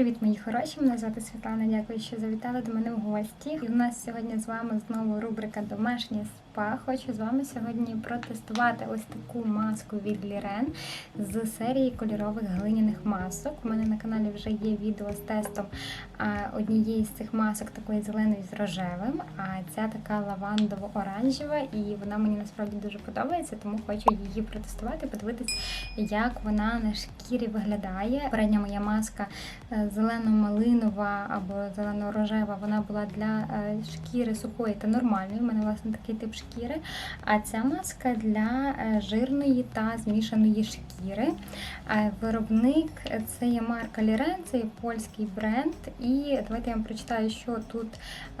Привіт, мої хороші! Мене звати Світлана. Дякую, що завітали до мене в гості. І у нас сьогодні з вами знову рубрика Домашнє спа. Хочу з вами сьогодні протестувати ось таку маску від Лірен з серії кольорових глиняних масок. У мене на каналі вже є відео з тестом однієї з цих масок, такої зеленої з рожевим. А ця така лавандово-оранжева, і вона мені насправді дуже подобається, тому хочу її протестувати, подивитись, як вона на шкірі виглядає. Передня моя маска е, зелено-малинова або зелено-рожева, вона була для е, шкіри сухої та нормальної. У мене власне такий тип шкіри. А ця маска для е, жирної та змішаної шкіри. Е, Виробник е, це є марка Лірен, це є польський бренд. І давайте я вам прочитаю, що тут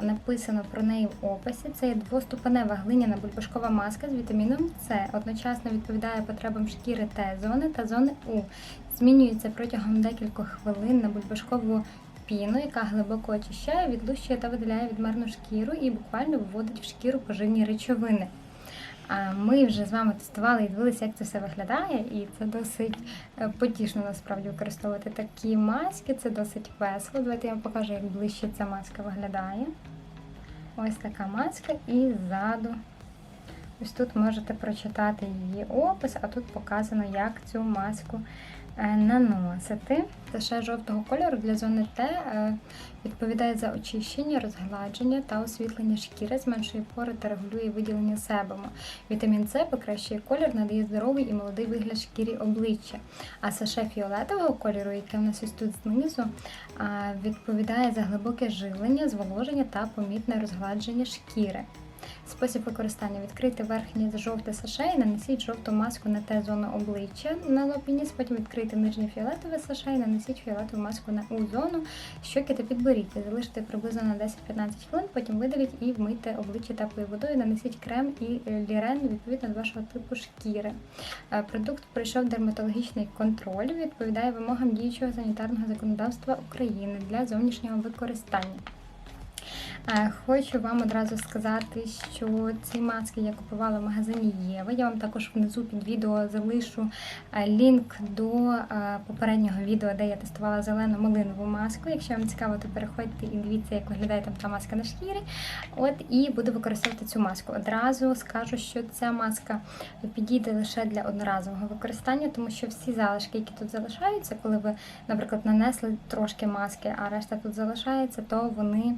написано про неї в описі. Це є двоступенева глиняна бульбашкова маска з вітаміном С. Одночасно відповідає потребам шкіри Т-зони та зони У. Змінюється протягом декількох хвилин на бульбашкову піну, яка глибоко очищає, відлущує та видаляє відмерну шкіру і буквально вводить в шкіру поживні речовини. Ми вже з вами тестували і дивилися, як це все виглядає, і це досить е, потішно насправді використовувати такі маски. Це досить весело. Давайте я вам покажу, як ближче ця маска виглядає. Ось така маска, і ззаду. Ось тут можете прочитати її опис, а тут показано, як цю маску наносити. Це ще жовтого кольору для зони Т е, відповідає за очищення, розгладження та освітлення шкіри, зменшує пори та регулює виділення себуму. Вітамін С покращує колір, надає здоровий і молодий вигляд шкірі обличчя. А саше фіолетового кольору, яке в нас ось тут знизу, відповідає за глибоке живлення, зволоження та помітне розгладження шкіри. Спосіб використання відкрийте верхнє жовте саше і нанесіть жовту маску на те зону обличчя на лоб і ніс, потім відкрийте нижнє фіолетове саше і нанесіть фіолетову маску на у зону, щоки та підборіддя. Залиште приблизно на 10-15 хвилин, потім видаліть і вмийте обличчя теплою водою, нанесіть крем і е, лірен відповідно до вашого типу шкіри. Е, Продукт пройшов дерматологічний контроль, відповідає вимогам діючого санітарного законодавства України для зовнішнього використання. Е, Хочу вам одразу сказати, що ці маски я купувала в магазині Єва. Я вам також внизу під відео залишу е, лінк до е, попереднього відео, де я тестувала зелену малинову маску. Якщо вам цікаво, то переходьте і дивіться, як виглядає там та маска на шкірі. От і буду використовувати цю маску. Одразу скажу, що ця маска підійде лише для одноразового використання, тому що всі залишки, які тут залишаються, коли ви, наприклад, нанесли трошки маски, а решта тут залишається, то вони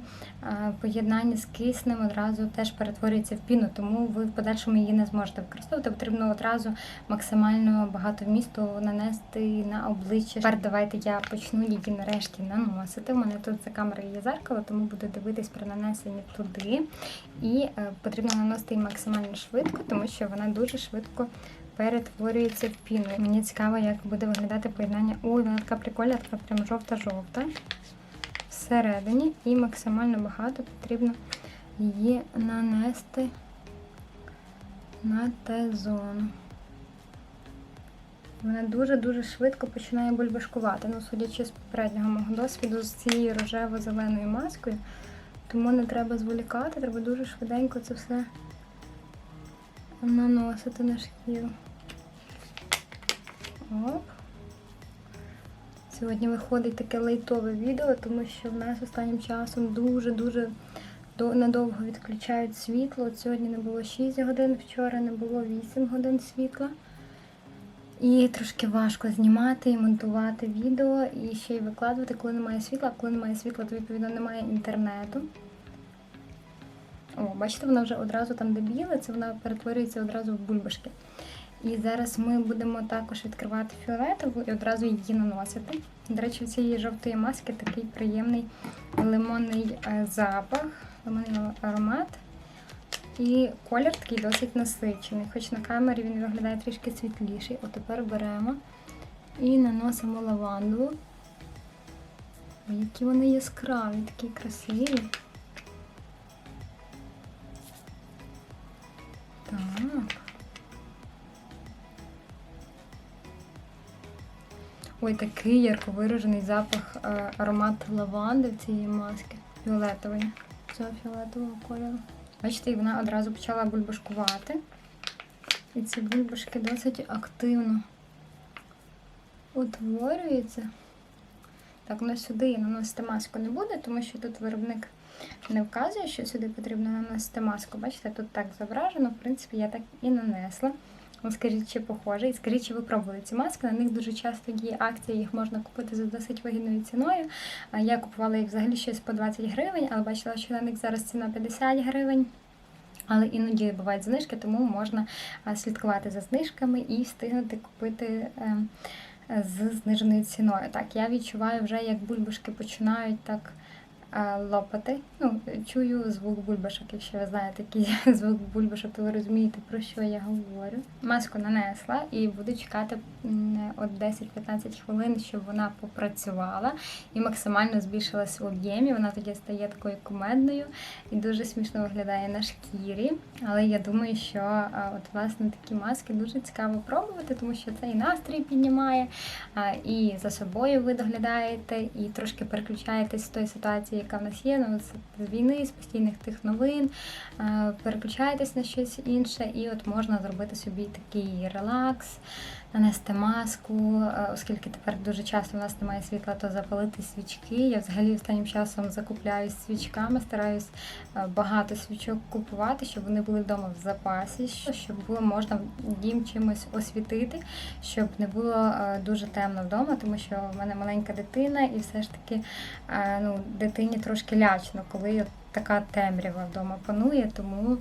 в поєднанні з киснем одразу теж перетворюються в піну, тому ви в подальшому її не зможете використовувати. Потрібно одразу максимально багато вмісту нанести на обличчя. Тепер давайте я почну її нарешті наносити. У мене тут за камерою є зеркало, тому буду дивитись при нанесенні туди. І е, потрібно наносити її максимально швидко, тому що вона дуже швидко перетворюється в піну. Мені цікаво, як буде виглядати поєднання. Ой, вона така прикольна, така прям жовта-жовта всередині і максимально багато потрібно її нанести на Т-зону. Вона дуже-дуже швидко починає бульбашкувати. Ну, судячи з попереднього мого досвіду з цією рожево-зеленою маскою, тому не треба зволікати, треба дуже швиденько це все наносити на шкіру. Оп. Сьогодні виходить таке лайтове відео, тому що в нас останнім часом дуже-дуже надовго відключають світло. От сьогодні не було 6 годин, вчора не було 8 годин світла. І трошки важко знімати і монтувати відео, і ще й викладувати, коли немає світла. А коли немає світла, то відповідно немає інтернету. О, бачите, вона вже одразу там, де біле, це вона перетворюється одразу в бульбашки. І зараз ми будемо також відкривати фіолетову і одразу її наносити. До речі, у цієї жовтої маски такий приємний лимонний е, запах, лимонний аромат. І колір такий досить насичений, хоч на камері він виглядає трішки світліший. От тепер беремо і наносимо лаванду. Які вони яскраві, такі красиві. Ой, такий ярко виражений запах е, аромат лаванди в цієї маски. Фіолетової. Цього фіолетового кольору. Бачите, і вона одразу почала бульбашкувати. І ці бульбашки досить активно утворюються. Так, ну сюди наносити маску не буде, тому що тут виробник не вказує, що сюди потрібно наносити маску. Бачите, тут так зображено, в принципі, я так і нанесла. Ну, скажіть, чи похоже, і скажіть, чи ви пробували ці маски. На них дуже часто є акції, їх можна купити за досить вигідною ціною. Я купувала їх взагалі щось по 20 гривень, але бачила, що на них зараз ціна 50 гривень. Але іноді бувають знижки, тому можна слідкувати за знижками і встигнути купити ем, з зниженою ціною. Так, я відчуваю вже, як бульбашки починають так лопати. Ну, чую звук бульбашок, якщо ви знаєте який звук бульбашок, то ви розумієте, про що я говорю. Маску нанесла і буду чекати от 10-15 хвилин, щоб вона попрацювала і максимально збільшилась в об'ємі. Вона тоді стає такою кумедною і дуже смішно виглядає на шкірі. Але я думаю, що от власне такі маски дуже цікаво пробувати, тому що це і настрій піднімає, і за собою ви доглядаєте, і трошки переключаєтесь з тої ситуації, яка в нас є. Ну, з війни, з постійних тих новин, а, переключаєтесь на щось інше, і от можна зробити собі такий релакс. Нанести маску, е, оскільки тепер дуже часто в нас немає світла, то запалити свічки. Я взагалі останнім часом закупляюсь свічками, стараюсь е, багато свічок купувати, щоб вони були вдома в запасі, щоб було можна дім чимось освітити, щоб не було е, дуже темно вдома, тому що в мене маленька дитина, і все ж таки ну, дитині трошки лячно, коли така темрява вдома панує, тому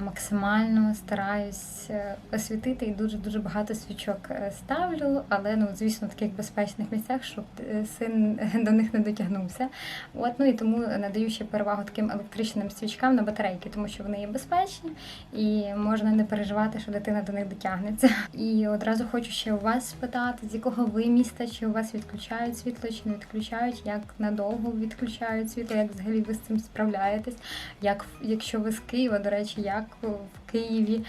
максимально стараюсь е, освітити і дуже-дуже багато свічок е, ставлю, але ну, звісно, в таких безпечних місцях, щоб е, син до них не дотягнувся. От, ну і тому надаю ще перевагу таким електричним свічкам на батарейки, тому що вони є безпечні і можна не переживати, що дитина до них дотягнеться. І одразу хочу ще у вас спитати, з якого ви міста, чи у вас відключають світло, чи не відключають, як надовго відключають світло, як взагалі ви з цим справляєтесь, як якщо ви з Києва, до речі, як як в Києві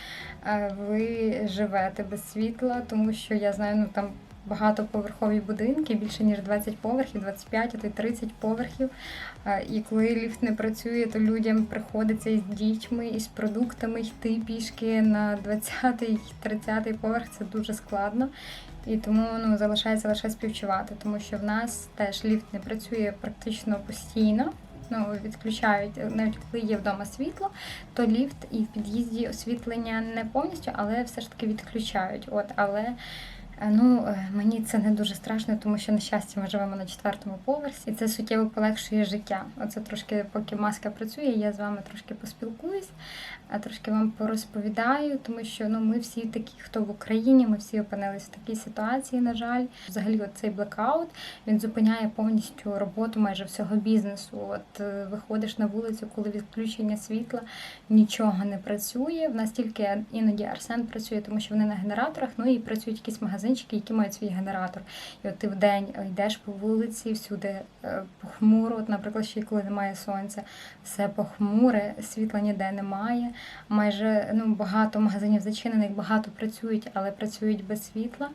е, ви живете без світла, тому що я знаю, ну там багатоповерхові будинки, більше ніж 20 поверхів, 25, а то й 30 поверхів. Е, і коли ліфт не працює, то людям приходиться із дітьми, із продуктами йти пішки на 20-й, 30-й поверх. Це дуже складно. І тому ну, залишається лише співчувати, тому що в нас теж ліфт не працює практично постійно ну, відключають, навіть коли є вдома світло, то ліфт і в під'їзді освітлення не повністю, але все ж таки відключають. От, Але ну, е, мені це не дуже страшно, тому що на щастя ми живемо на четвертому поверсі, і це суттєво полегшує життя. Оце трошки, поки маска працює, я з вами трошки поспілкуюсь, трошки вам порозповідаю, тому що ну ми всі такі, хто в Україні, ми всі опинились в такій ситуації. На жаль, взагалі, цей блекаут він зупиняє повністю роботу майже всього бізнесу. От е, виходиш на вулицю, коли відключення світла нічого не працює. В нас тільки іноді Арсен працює, тому що вони на генераторах, ну і працюють якісь магазини магазинчики, які мають свій генератор. І от ти в день йдеш по вулиці, всюди е, похмуро, от, наприклад, ще коли немає сонця, все похмуре, світла ніде немає. Майже ну, багато магазинів зачинених, багато працюють, але працюють без світла.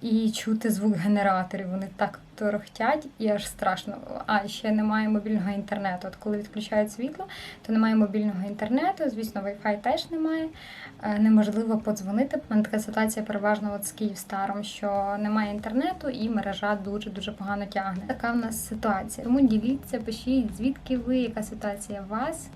І чути звук генераторів. Вони так торохтять і аж страшно. А ще немає мобільного інтернету. От коли відключають світло, то немає мобільного інтернету. Звісно, Wi-Fi теж немає. Е, неможливо подзвонити. У мене така ситуація переважно от з Київстаром, що немає інтернету і мережа дуже дуже погано тягне. Така в нас ситуація. Тому діліться, пишіть, звідки ви, яка ситуація у вас.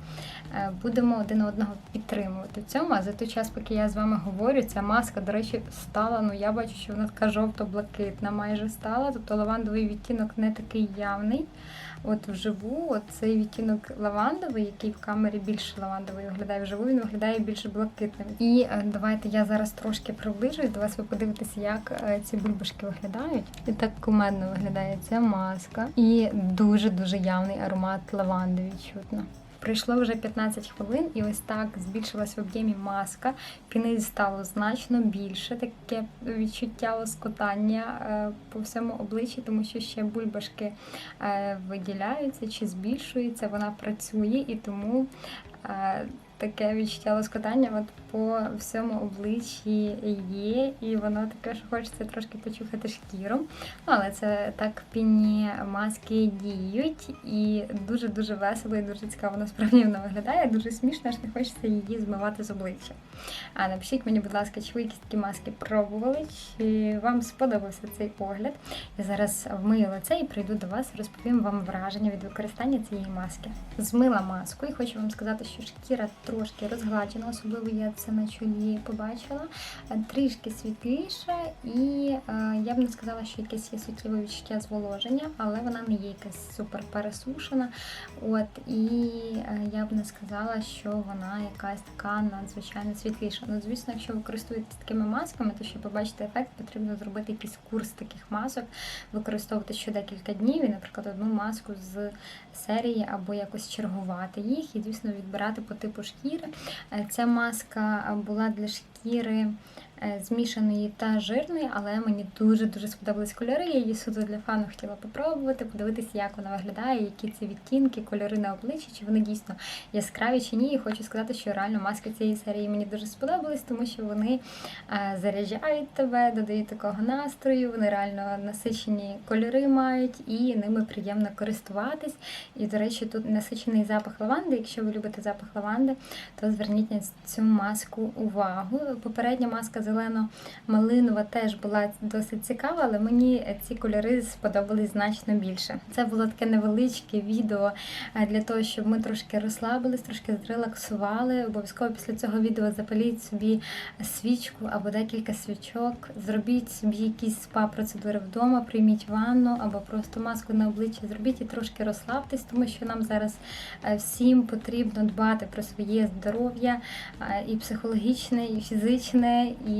Е, будемо один одного підтримувати в цьому. А за той час, поки я з вами говорю, ця маска, до речі, стала. Ну я бачу, що вона така жовто-блакитна майже стала. Тобто лавандовий відтінок не такий явний. От вживу, от цей відтінок лавандовий, який в камері більше лавандовий виглядає вживу, він виглядає більше блакитним. І е, давайте я зараз трошки приближусь до вас, ви подивитеся, як е, ці бульбашки виглядають. І так кумедно виглядає ця маска. І дуже-дуже явний аромат лавандовий відчутно. Пройшло вже 15 хвилин, і ось так збільшилась в об'ємі маска. Піни стало значно більше, таке відчуття лоскотання е, по всьому обличчі, тому що ще бульбашки е, виділяються чи збільшуються, вона працює і тому. Таке відчуття лоскотання от по всьому обличчі є, і воно таке, що хочеться трошки почухати шкіру. Ну, але це так пінні маски діють, і дуже-дуже весело і дуже цікаво насправді вона виглядає. Дуже смішно, аж не хочеться її змивати з обличчя. А напишіть мені, будь ласка, чи ви якісь такі маски пробували, чи вам сподобався цей огляд. Я зараз вмию лице і прийду до вас, розповім вам враження від використання цієї маски. Змила маску і хочу вам сказати, що шкіра трошки розгладжена, особливо я це на чолі побачила. Е, Трішки світліша, і е, я б не сказала, що якесь є суттєве відчуття зволоження, але вона не є якась супер пересушена. От і е, я б не сказала, що вона якась така надзвичайно світліша. Ну, звісно, якщо ви користуєтесь такими масками, то щоб побачити ефект, потрібно зробити якийсь курс таких масок, використовувати що декілька днів, і, наприклад, одну маску з серії або якось чергувати їх і, звісно, відбирати по типу шкіри. Е, Ця маска е, була для шкіри змішаної та жирної, але мені дуже-дуже сподобались кольори. Я її суто для фану хотіла попробувати, подивитися, як вона виглядає, які ці відтінки, кольори на обличчі, чи вони дійсно яскраві чи ні. І хочу сказати, що реально маски цієї серії мені дуже сподобались, тому що вони е, заряджають тебе, додають такого настрою, вони реально насичені кольори мають і ними приємно користуватись. І, до речі, тут насичений запах лаванди. Якщо ви любите запах лаванди, то зверніть на цю маску увагу. Попередня маска зелено-малинова теж була досить цікава, але мені ці кольори сподобались значно більше. Це було таке невеличке відео е, для того, щоб ми трошки розслабились, трошки зрелаксували. Обов'язково після цього відео запаліть собі свічку або декілька свічок, зробіть собі якісь спа-процедури вдома, прийміть ванну або просто маску на обличчя зробіть і трошки розслабтесь, тому що нам зараз е, всім потрібно дбати про своє здоров'я е, і психологічне, і фізичне, і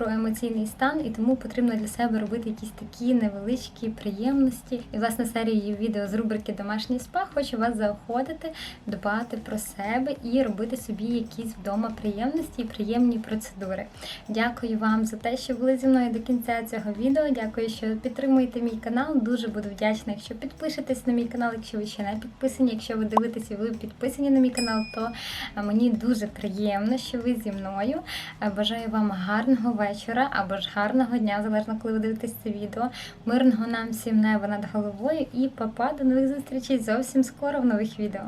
про емоційний стан, і тому потрібно для себе робити якісь такі невеличкі приємності. І власне серії відео з рубрики Домашній спа хочу вас заохотити, дбати про себе і робити собі якісь вдома приємності і приємні процедури. Дякую вам за те, що були зі мною до кінця цього відео. Дякую, що підтримуєте мій канал. Дуже буду вдячна, якщо підпишетесь на мій канал, якщо ви ще не підписані. Якщо ви дивитесь і ви підписані на мій канал, то е, мені дуже приємно, що ви зі мною. Е, Бажаю вам гарного вечора або ж гарного дня, залежно коли ви дивитесь це відео. Мирного нам всім неба над головою і папа до нових зустрічей зовсім скоро в нових відео.